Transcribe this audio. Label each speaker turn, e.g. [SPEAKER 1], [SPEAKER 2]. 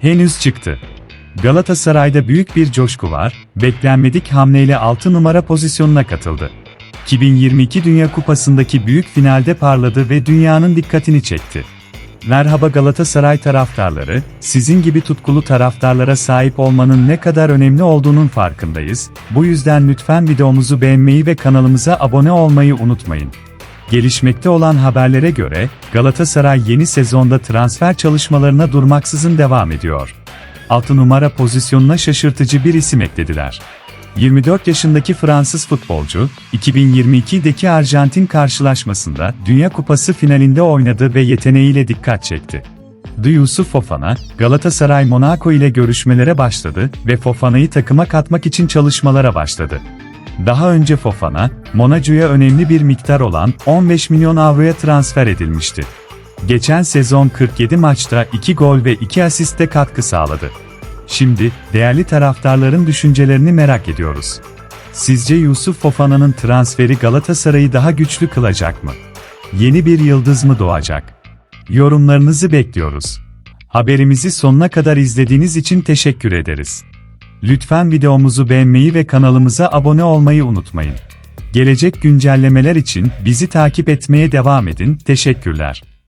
[SPEAKER 1] henüz çıktı. Galatasaray'da büyük bir coşku var, beklenmedik hamleyle 6 numara pozisyonuna katıldı. 2022 Dünya Kupası'ndaki büyük finalde parladı ve dünyanın dikkatini çekti. Merhaba Galatasaray taraftarları, sizin gibi tutkulu taraftarlara sahip olmanın ne kadar önemli olduğunun farkındayız. Bu yüzden lütfen videomuzu beğenmeyi ve kanalımıza abone olmayı unutmayın. Gelişmekte olan haberlere göre, Galatasaray yeni sezonda transfer çalışmalarına durmaksızın devam ediyor. 6 numara pozisyonuna şaşırtıcı bir isim eklediler. 24 yaşındaki Fransız futbolcu, 2022'deki Arjantin karşılaşmasında Dünya Kupası finalinde oynadı ve yeteneğiyle dikkat çekti. Du Yusuf Fofana, Galatasaray Monaco ile görüşmelere başladı ve Fofana'yı takıma katmak için çalışmalara başladı. Daha önce Fofana, Monaco'ya önemli bir miktar olan 15 milyon avroya transfer edilmişti. Geçen sezon 47 maçta 2 gol ve 2 asiste katkı sağladı. Şimdi, değerli taraftarların düşüncelerini merak ediyoruz. Sizce Yusuf Fofana'nın transferi Galatasaray'ı daha güçlü kılacak mı? Yeni bir yıldız mı doğacak? Yorumlarınızı bekliyoruz. Haberimizi sonuna kadar izlediğiniz için teşekkür ederiz. Lütfen videomuzu beğenmeyi ve kanalımıza abone olmayı unutmayın. Gelecek güncellemeler için bizi takip etmeye devam edin. Teşekkürler.